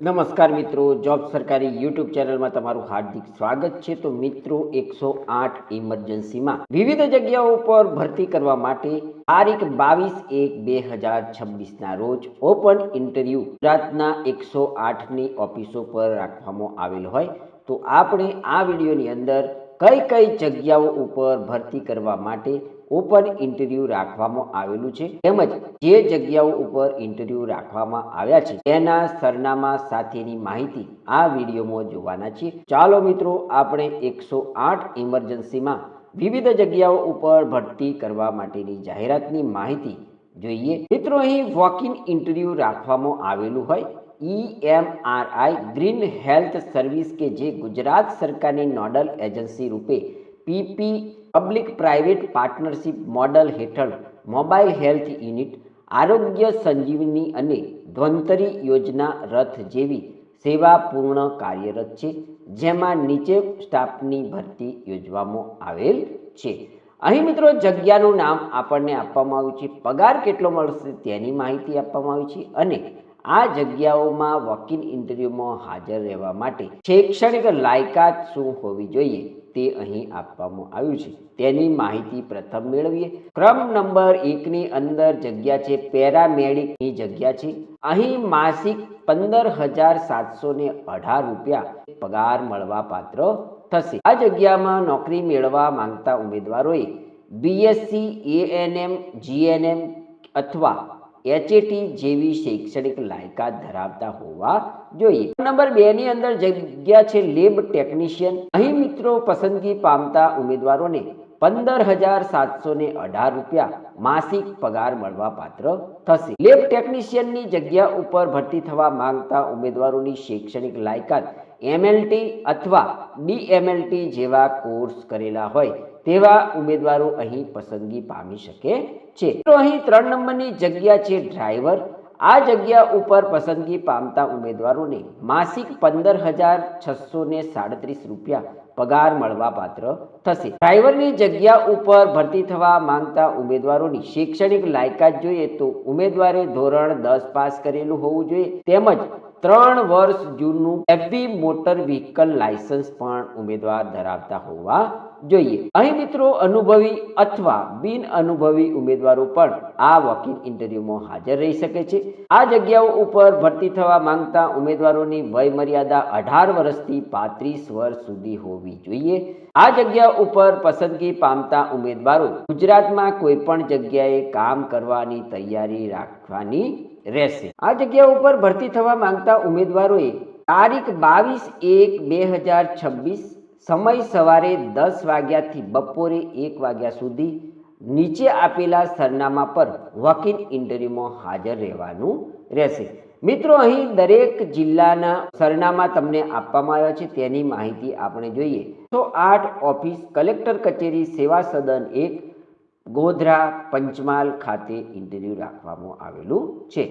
નમસ્કાર મિત્રો, જોબ સરકારી યુટ્યુબ ચેનલમાં તમારું હાર્દિક સ્વાગત છે. તો મિત્રો, એકસો આઠ ઇમરજન્સીમાં વિવિધ જગ્યાઓ પર ભરતી કરવા માટે તારીખ બાવીસ એક બે હજાર છવ્વીસના રોજ ઓપન ઇન્ટરવ્યૂ ગુજરાતના એકસો આઠની ઓફિસો પર રાખવામાં આવેલ હોય. તો આપણે આ વિડીયોની અંદર કઈ કઈ જગ્યાઓ ઉપર ભરતી કરવા માટે ઓપન ઇન્ટરવ્યૂ રાખવામાં આવેલું છે? તેમજ જે જગ્યાઓ ઉપર ઇન્ટરવ્યૂ રાખવામાં આવ્યા છે? તેના સરનામા સાથેની માહિતી આ વિડીયોમાં જોવાના છીએ. ચાલો મિત્રો, આપણે એકસો આઠ ઇમરજન્સીમાં વિવિધ જગ્યાઓ ઉપર ભરતી કરવા માટેની જાહેરાતની માહિતી જોઈએ. મિત્રો, અહીં વોક ઇન ઇન્ટરવ્યૂ રાખવામાં આવેલું હોય ઈએમઆરઆઈ ગ્રીન હેલ્થ સર્વિસ કે જે ગુજરાત સરકારની નોડલ એજન્સી રૂપે PP public private partnership model હેઠળ mobile health unit, Arogya Sanjivani અને ધ્વંતરી યોજના રથ જેવી સેવા પૂર્ણ કાર્યરત છે, જેમાં નીચે સ્ટાફની ભરતી યોજવામાં આવેલ છે. અહીં મિત્રો જગ્યાનું નામ આપણને આપવામાં આવ્યું છે, પગાર કેટલો મળશે તેની માહિતી આપવામાં આવી છે અને આ જગ્યાઓમાં વકીલ ઇન્ટરવ્યૂમાં હાજર રહેવા માટે શૈક્ષણિક લાયકાત શું હોવી જોઈએ તે અહીં આપવામાં આવ્યું છે. તેની માહિતી પ્રથમ મેળવીએ. ક્રમ નંબર એકની અંદર જગ્યા છે, પેરામેડિકની જગ્યા છે. અહીં માસિક પંદર હજાર સાતસો ને અઢાર રૂપિયા પગાર મળવા પાત્ર થશે. આ જગ્યામાં નોકરી મેળવવા માંગતા ઉમેદવારોએ બીએસસી એએનએમ જીએનએમ અથવા એચએટી જેવી શૈક્ષણિક લાયકાત ધરાવતા હોવા જોઈએ. નંબર બે ની અંદર જગ્યા છે લેબ ટેકનિશિયન અહીં મિત્રો પસંદગી પામતા ઉમેદવારોને પંદર હજાર સાતસો ને અઢાર રૂપિયા માસિક પગાર મળવા પાત્ર થશે લેબ ટેકનિશિયનની જગ્યા ઉપર ભરતી થવા માંગતા ઉમેદવારોની શૈક્ષણિક લાયકાત એમએલટી અથવા ડીએમએલટી જેવા કોર્સ કરેલા હોય. તેવા ઉમેદવારો અહીં પસંદગી પામી શકે છે. તો અહીં ત્રણ નંબરની જગ્યા છે ડ્રાઈવર. આ જગ્યા ઉપર પસંદગી પામતા ઉમેદવારોને માસિક પંદર હજાર છસો ને સાડત્રીસ રૂપિયા પગાર મળવા પાત્ર થશે. ડ્રાઈવરની જગ્યા ઉપર ભરતી થવા માંગતા ઉમેદવારોની શૈક્ષણિક લાયકાત જોઈએ તો ઉમેદવારે ધોરણ દસ પાસ કરેલું હોવું જોઈએ. તેમજ ત્રણ વર્ષ જૂનું હેવી મોટર વ્હીકલ લાયસન્સ પણ ઉમેદવાર ધરાવતા હોવા જોઈએ. અહીં મિત્રો અનુભવી અથવા બિન અનુભવી ઉમેદવારો પણ આ વકીલ ઇન્ટરવ્યુમાં હાજર રહી શકે છે. આ જગ્યાઓ ઉપર ભરતી થવા માંગતા ઉમેદવારોની વય મર્યાદા અઢાર વર્ષથી પાંત્રીસ વર્ષ સુધી હોવી જોઈએ. આ જગ્યા ઉપર પસંદગી પામતા ઉમેદવારો ગુજરાતમાં કોઈ પણ જગ્યાએ કામ કરવાની તૈયારી રાખવાની રહેશે. આ જગ્યા ઉપર ભરતી થવા માંગતા ઉમેદવારોએ તારીખ બાવીસ એક બે હજાર છવ્વીસ સમય સવારે દસ વાગ્યાથી બપોરે એક વાગ્યા સુધી નીચે આપેલા સરનામા પર વકીલ ઇન્ટરવ્યુમાં હાજર રહેવાનું રહેશે. મિત્રો, અહીં દરેક જિલ્લાના સરનામા તમને આપવામાં આવ્યા છે, તેની માહિતી આપણે જોઈએ. તો આઠ ઓફિસ, કલેક્ટર કચેરી, સેવા સદન એક ગોધરા પંચમહાલ ખાતે ઇન્ટરવ્યુ રાખવામાં આવેલું છે.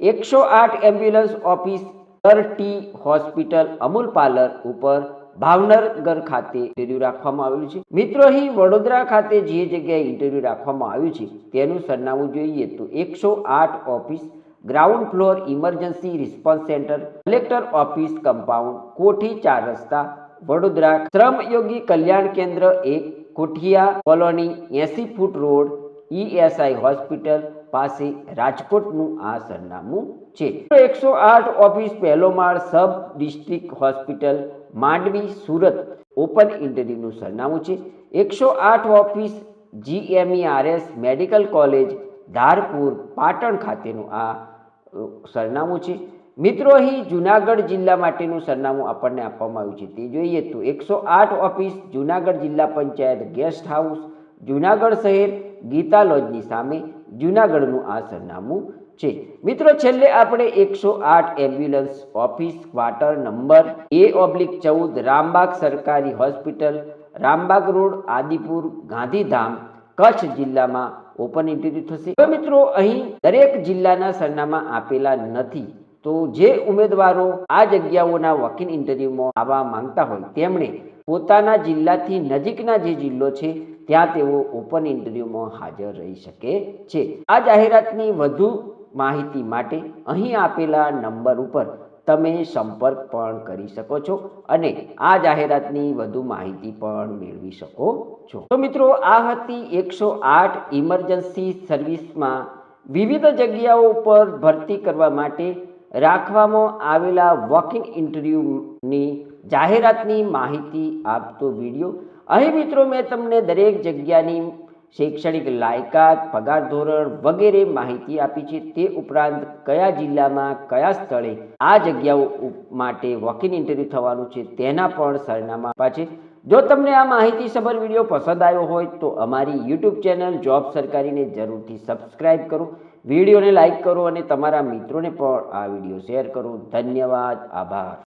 એકસો આઠ ambulance office T hospital Amul parlour ઉપર ભાવનગર ખાતે ઇન્ટરવ્યુ રાખવામાં આવેલું છે. મિત્રો, અહીં વડોદરા ખાતે જે જગ્યાએ ઇન્ટરવ્યૂ રાખવામાં આવ્યું છે, તેનું સરનામું જોઈએ તો એકસો આઠ office ground floor emergency response centre collector office compound Kothi ચાર રસ્તા, વડોદરા શ્રમયોગી કલ્યાણ કેન્દ્ર એક કોઠિયા કોલોની એસી ફૂટ રોડ ઈએસઆઈ હોસ્પિટલ પાસે રાજકોટનું આ સરનામું છે. એકસો આઠ ઓફિસ પહેલો માળ sub district hospital, Mandvi, Surat. Open ઇન્ટરવ્યુનું સરનામું છે. એકસો આઠ office GMERS medical college, Dharpur, Patan ખાતેનું આ સરનામું છે. મિત્રો, અહીં જુનાગઢ જિલ્લા માટેનું સરનામું આપણને આપવામાં આવ્યું છે. તે જોઈએ તો એકસો આઠ ઓફિસ જુનાગઢ જિલ્લા પંચાયત ગેસ્ટ હાઉસ, જુનાગઢ શહેર ગીતા લોજની સામે જુનાગઢનું આ સરનામું છે. મિત્રો, છેલ્લે આપણે એકસો આઠ ambulance office quarter number A oblique ચૌદ રામબાગ સરકારી હોસ્પિટલ, રામબાગ રોડ, આદિપુર, ગાંધીધામ, કચ્છ જિલ્લામાં ઓપન ઇન્ટરવ્યુ થશે. મિત્રો, અહીં દરેક જિલ્લાના સરનામા આપેલા નથી. તો જે ઉમેદવારો આ જગ્યાઓના વકીલ ઇન્ટરવ્યુમાં આવવા માંગતા હોય, તેમણે પોતાના જિલ્લાથી નજીકના જે જિલ્લો છે, ત્યાં તેઓ ઓપન ઇન્ટરવ્યુમાં હાજર રહી શકે છે. આ જાહેરાતની વધુ માહિતી માટે અહીં આપેલા નંબર ઉપર તમે સંપર્ક પણ કરી શકો છો અને આ જાહેરાતની વધુ માહિતી પણ મેળવી શકો છો. તો મિત્રો, આ હતી એકસો આઠ ઇમરજન્સી સર્વિસમાં વિવિધ જગ્યાઓ પર ભરતી કરવા માટે રાખવામાં આવેલા વોકિંગ ઇન્ટરવ્યૂની જાહેરાતની માહિતી આપતો વીડિયો. અહીં મિત્રો મેં તમને દરેક જગ્યાની શૈક્ષણિક લાયકાત, પગાર ધોરણ વગેરે માહિતી આપી છે. તે ઉપરાંત કયા જિલ્લામાં, કયા સ્થળે આ જગ્યાઓ માટે વોકિંગ ઇન્ટરવ્યૂ થવાનું છે તેના પણ સરનામા આપ્યા છે. જો તમને આ માહિતી સભર વીડિયો પસંદ આવ્યો હોય તો અમારી યુટ્યુબ ચેનલ જોબ સરકારીને જરૂરથી સબસ્ક્રાઇબ કરો. વિડીયોને લાઇક કરો અને તમારા મિત્રોને પણ આ વીડિયો શેર કરો. ધન્યવાદ. આભાર.